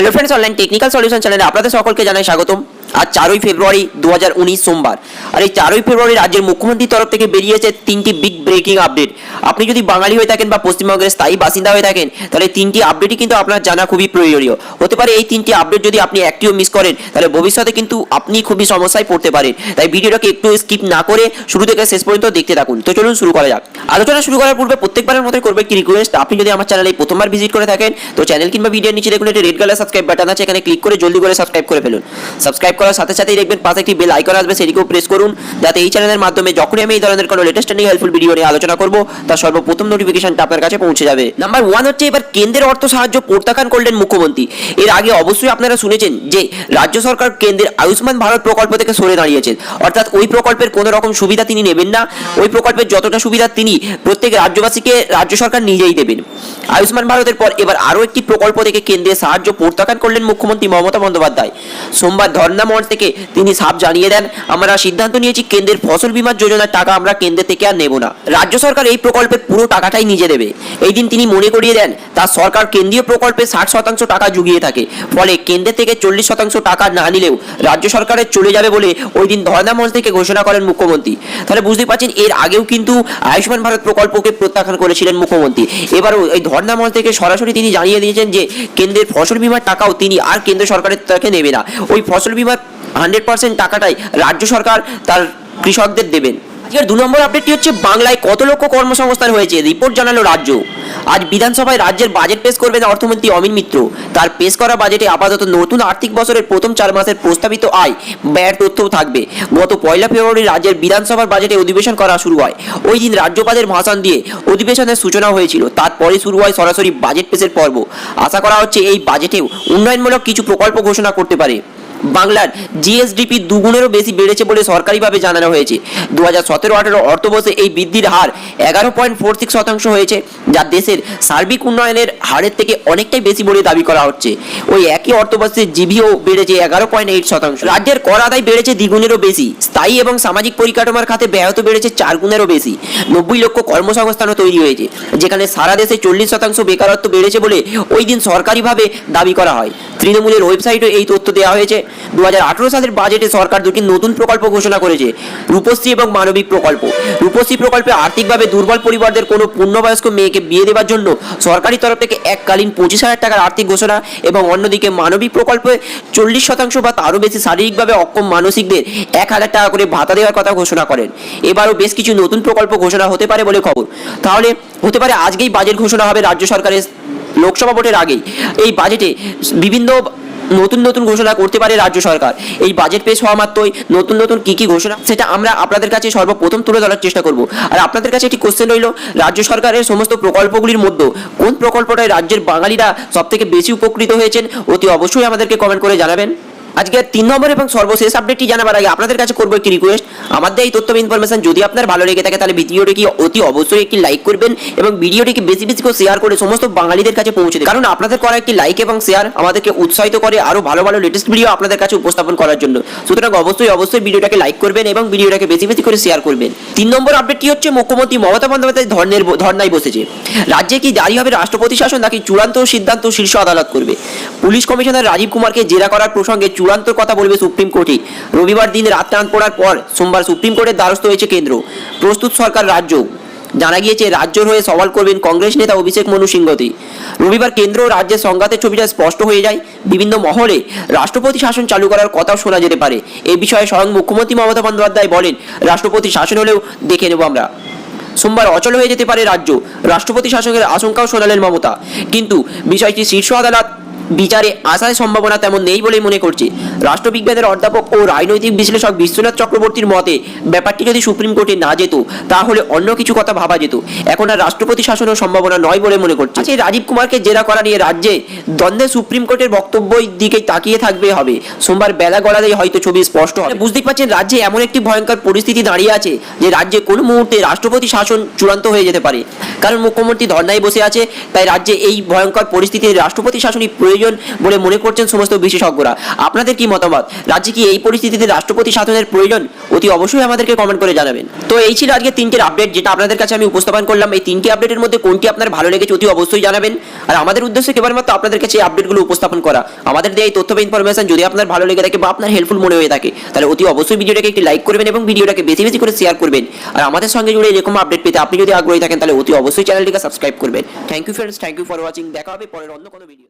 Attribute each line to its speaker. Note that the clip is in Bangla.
Speaker 1: Hello friends online technical solution চ্যানেলে আপনাদের সকলকে জানাই স্বাগতম। আজ চারই ফেব্রুয়ারি দু হাজার উনিশ সোমবার। আর এই চারই ফেব্রুয়ারি রাজ্যের মুখ্যমন্ত্রীর তরফ থেকে বেরিয়েছে তিনটি বিগ ব্রেকিং আপডেট আপনি যদি বাঙালি হয়ে থাকেন বা পশ্চিমবঙ্গের স্থায়ী বাসিন্দা হয়ে থাকেন, তাহলে তিনটি আপডেটই কিন্তু আপনার জানা খুবই প্রয়োজনীয়। হতে পারে এই তিনটি আপডেট যদি আপনি একটিও মিস করেন, তাহলে ভবিষ্যতে কিন্তু আপনি খুবই সমস্যায় পড়তে পারেন। তাই ভিডিওটাকে একটু স্কিপ না করে শুরু থেকে শেষ পর্যন্ত দেখতে থাকুন। তো চলুন শুরু করা যাক। আলোচনা শুরু করার পূর্বে প্রত্যেকবারের মতো করবে একটি রিকোয়েস্ট আপনি যদি আমার চ্যানেলে প্রথমবার ভিজিট করে থাকেন, তো চ্যানেল কিংবা ভিডিওর নিচে দেখুন একটি রেড কালার সাবস্ক্রাইব বাটন আছে। এখানে ক্লিক করে জলদি করে সাবস্ক্রাইব করে ফেলুন। সাবস্ক্রাইব করার সাথে সাথেই দেখবেন পাশে একটি বেল আইকন আসবে, সেটিকেও প্রেস করুন। যাতে এই চ্যানেলের মাধ্যমে যখনই আমি এই ধরনের কোনো লেটেস্ট নিয়ে হেল্পফুল ভিডিও নিয়ে আলোচনা করব, তার সর্বপ্রথম নোটিফিকেশনটা আপনার কাছে পৌঁছে যাবে। নাম্বার ওয়ান হচ্ছে এবার কেন্দ্রের অর্থ সাহায্য প্রত্যাখ্যান করলেন মুখ্যমন্ত্রী। এর আগে অবশ্যই আপনারা শুনেছেন যে, রাজ্য সরকার কেন্দ্রের আয়ুষ্মান ভারত প্রকল্প থেকে সরে দাঁড়িয়েছেন। অর্থাৎ ওই প্রকল্পের কোনো রকম সুবিধা তিনি নেবেন না। ওই প্রকল্পের যতটা সুবিধা তিনি প্রত্যেক রাজ্যবাসীকে রাজ্য সরকার নিজেই দেবেন। আয়ুষ্মান ভারতের পর এবার আরও একটি প্রকল্প থেকে কেন্দ্রের সাহায্য প্রত্যাখ্যান করলেন মুখ্যমন্ত্রী মমতা বন্দ্যোপাধ্যায়। সোমবার ধর্ণা মঞ্চ থেকে তিনি সাফ জানিয়ে দেন, আমরা সিদ্ধান্ত নিয়েছি কেন্দ্রের ফসল বীমা যোজনার টাকা আমরা কেন্দ্র থেকে আর নেব না। রাজ্য সরকার এই প্রকল্পের পুরো টাকাটাই নিজে দেবে। এই দিন তিনি মনে করিয়ে দেন তার সরকার কেন্দ্রীয় প্রকল্পে ষাট শতাংশ টাকা জুগিয়ে থাকে। ফলে কেন্দ্রের থেকে চল্লিশ শতাংশ টাকা না নিলেও রাজ্য সরকারের চলে যাবে বলে ওই দিন ধর্ণা মঞ্চ থেকে ঘোষণা করেন মুখ্যমন্ত্রী। তাহলে বুঝতে পারছেন, এর আগেও কিন্তু আয়ুষ্মান ভারত প্রকল্পকে প্রত্যাখ্যান করেছিলেন মুখ্যমন্ত্রী। এবারও এই ধর্ণা মঞ্চ থেকে সরাসরি তিনি জানিয়ে দিয়েছেন যে কেন্দ্রের ফসল বিমার টাকাও তিনি আর কেন্দ্র সরকারের তাকে নেবে না। ওই ফসল বিমার হান্ড্রেড পার্সেন্ট টাকাটাই রাজ্য সরকার তার কৃষকদের দেবেন। আজকের দু নম্বর আপডেটটি হচ্ছে বাংলায় কত লক্ষ কর্মসংস্থান হয়েছে? রিপোর্ট জানালো রাজ্য। আজ বিধানসভায় রাজ্যের বাজেট পেশ করবেন অর্থমন্ত্রী অমিন মিত্র। তার পেশ করা বাজেটে আপাতত নতুন আর্থিক বছরের প্রথম চার মাসের প্রস্তাবিত আয় ব্যয়ের তথ্যও থাকবে। গত পয়লা ফেব্রুয়ারি রাজ্যের বিধানসভার বাজেটে অধিবেশন করা শুরু হয়। ওই দিন রাজ্যপালের ভাষণ দিয়ে অধিবেশনের সূচনা হয়েছিল। তারপরে শুরু হয় সরাসরি বাজেট পেশের পর্ব। আশা করা হচ্ছে এই বাজেটেও উন্নয়নমূলক কিছু প্রকল্প ঘোষণা করতে পারে। বাংলার জিএসডিপি দুগুণেরও বেশি বেড়েছে বলে সরকারিভাবে জানানো হয়েছে। দু হাজার সতেরো আঠেরো অর্থবর্ষে এই বৃদ্ধির হার এগারো পয়েন্ট ফোর সিক্স শতাংশ হয়েছে, যা দেশের সার্বিক উন্নয়নের হারের থেকে অনেকটাই বেশি বলে দাবি করা হচ্ছে। ওই একই অর্থবর্ষে জিবিও বেড়েছে এগারো পয়েন্ট এইট শতাংশ। রাজ্যের কর আদায় বেড়েছে দ্বিগুণেরও বেশি। স্থায়ী এবং সামাজিক পরিকাঠামোর খাতে ব্যাহত বেড়েছে চার গুণেরও বেশি। নব্বই লক্ষ কর্মসংস্থানও তৈরি হয়েছে, যেখানে সারা দেশে চল্লিশ শতাংশ বেকারত্ব বেড়েছে বলে ওই দিন সরকারিভাবে দাবি করা হয়। তৃণমূলের ওয়েবসাইটে এই তথ্য দেওয়া হয়েছে। দু হাজার আঠেরো সালের বাজেটে সরকার দুটি নতুন প্রকল্প ঘোষণা করেছে, রূপশ্রী এবং মানবিক প্রকল্প। রূপশ্রী প্রকল্পে আর্থিকভাবে দুর্বল পরিবারদের কোনো পূর্ণবয়স্ক মেয়েকে বিয়ে দেওয়ার জন্য সরকারি তরফ থেকে এককালীন পঁচিশ হাজার টাকার আর্থিক ঘোষণা এবং অন্যদিকে মানবিক প্রকল্পে চল্লিশ শতাংশ বা তারও বেশি শারীরিকভাবে অক্ষম মানসিকদের এক হাজার টাকা করে ভাতা দেওয়ার কথা ঘোষণা করেন। এবারও বেশ কিছু নতুন প্রকল্প ঘোষণা হতে পারে বলে খবর। তাহলে হতে পারে আজকেই বাজেট ঘোষণা হবে রাজ্য সরকারের লোকসভা ভোটের আগেই। এই বাজেটে বিভিন্ন নতুন নতুন ঘোষণা করতে পারে রাজ্য সরকার। এই বাজেট পেশ হওয়া মাত্রই নতুন নতুন কী কী ঘোষণা, সেটা আমরা আপনাদের কাছে সর্বপ্রথম তুলে ধরার চেষ্টা করব। আর আপনাদের কাছে একটি কোশ্চেন রইল, রাজ্য সরকারের সমস্ত প্রকল্পগুলির মধ্যে কোন প্রকল্পটায় রাজ্যের বাঙালিরা সবথেকে বেশি উপকৃত হয়েছেন? অতি অবশ্যই আমাদেরকে কমেন্ট করে জানাবেন। আজকে তিন নম্বর এবং সর্বশেষ আপডেটটি জানাবার আগে আপনাদের কাছে করব একটি রিকোয়েস্ট আমাদের এই তথ্য ইনফরমেশন যদি আপনার ভালো লেগে থাকে, তাহলে ভিডিওটিকে অতি অবশ্যই একটি লাইক করবেন এবং ভিডিওটিকে বেশি বেশি করে শেয়ার করে সমস্ত বাঙালিদের কাছে পৌঁছে দেবেন। কারণ আপনাদের করা একটি লাইক এবং শেয়ার আমাদেরকে উৎসাহিত করে আরও ভালো ভালো লেটেস্ট ভিডিও আপনাদের কাছে উপস্থাপন করার জন্য। সুতরাং অবশ্যই অবশ্যই ভিডিওটাকে লাইক করবেন এবং ভিডিওটাকে বেশি বেশি করে শেয়ার করবেন। তিন নম্বর আপডেটটি হচ্ছে মুখ্যমন্ত্রী মমতা বন্দ্যোপাধ্যায় ধর্নের ধর্নায় বসেছে। রাজ্যে কি জারি হবে রাষ্ট্রপতি শাসন নাকি চূড়ান্ত সিদ্ধান্ত শীর্ষ আদালত করবে? পুলিশ কমিশনার রাজীব কুমারকে জেরা করার প্রসঙ্গে চূড়ান্ত কথা বলবে সুপ্রিম কোর্টে রবিবার দিন রাত টান পড়ার পর সোমবার সুপ্রিম কোর্টের দ্বারস্থ হয়েছে কেন্দ্র। প্রস্তুত সরকার রাজ্য। জানা গিয়েছে, রাজ্যর হয়ে সওয়াল করবেন কংগ্রেস নেতা অভিষেক মনু সিংহতি। রবিবার কেন্দ্র ও রাজ্যের সংঘাতের ছবিটা স্পষ্ট হয়ে যায়। বিভিন্ন মহলে রাষ্ট্রপতি শাসন চালু করার কথাও শোনা যেতে পারে। এ বিষয়ে স্বয়ং মুখ্যমন্ত্রী মমতা বন্দ্যোপাধ্যায় বলেন, রাষ্ট্রপতি শাসন হলেও দেখে নেব আমরা। সোমবার অচল হয়ে যেতে পারে রাজ্য। রাষ্ট্রপতি শাসকের আশঙ্কাও শোনালেন মমতা। কিন্তু বিষয়টি শীর্ষ আদালত বিচারে আসার সম্ভাবনা তেমন নেই বলেই মনে করছে। রাষ্ট্রবিজ্ঞানের অধ্যাপক ও রাজনৈতিক বিশ্লেষক বিশ্বনাথ চক্রবর্তীর মতে, ব্যাপারটি যদি সুপ্রিম কোর্টে না যেত, তাহলে অন্য কিছু কথা ভাবা যেত। এখন আর রাষ্ট্রপতি শাসনের সম্ভাবনা নয় বলে মনে করছে। সেই রাজীব কুমারকে জেরা করা নিয়ে রাজ্যে দ্বন্দ্বে সুপ্রিম কোর্টের বক্তব্যের দিকে তাকিয়ে থাকবে হবে। সোমবার বেলা গড়ালেই হয়তো ছবি স্পষ্ট হবে। বুঝতেই পারছেন রাজ্যে এমন একটি ভয়ঙ্কর পরিস্থিতি দাঁড়িয়ে আছে, যে রাজ্যে কোনো মুহূর্তে রাষ্ট্রপতি শাসন চূড়ান্ত হয়ে যেতে পারে। কারণ মুখ্যমন্ত্রী ধর্নায় বসে আছে, তাই রাজ্যে এই ভয়ঙ্কর পরিস্থিতিতে রাষ্ট্রপতি শাসনই প্রয়োজন। প্রয়োজন বলে মনে করছেন সমস্ত বিশেষজ্ঞরা। আপনাদের কি মতামত? রাজ্যে কি এই পরিস্থিতিতে রাষ্ট্রপতি শাসনের প্রয়োজন? অতি অবশ্যই আমাদেরকে কমেন্ট করে জানাবেন। তো এই ছিল আজকে তিনটের আপডেট যেটা আপনাদের কাছে আমি উপস্থাপন করলাম। এই তিনটি আপডেটের মধ্যে কোনটি আপনার ভালো লেগেছে অতি অবশ্যই জানাবেন। আর আমাদের উদ্দেশ্য কেবলমাত্র আপনাদের কাছে এই আপডেটগুলো উপস্থাপন করা। আমাদের দেওয়া এই তথ্য বা ইনফরমেশন যদি আপনার ভালো লেগে থাকে বা আপনার হেল্পফুল মনে হয়ে থাকে, তাহলে অতি অবশ্যই ভিডিওটাকে একটি লাইক করবেন এবং ভিডিওটাকে বেশি বেশি করে শেয়ার করবেন। আর আমাদের সঙ্গে জুড়ে এরকম আপডেট পেতে আপনি যদি আগ্রহী থাকেন, তাহলে অতি অবশ্যই চ্যানেলটিকে সাবস্ক্রাইব করবেন। Thank you friends thank you for watching দেখা হবে পরের অন্য কোনো ভিডিও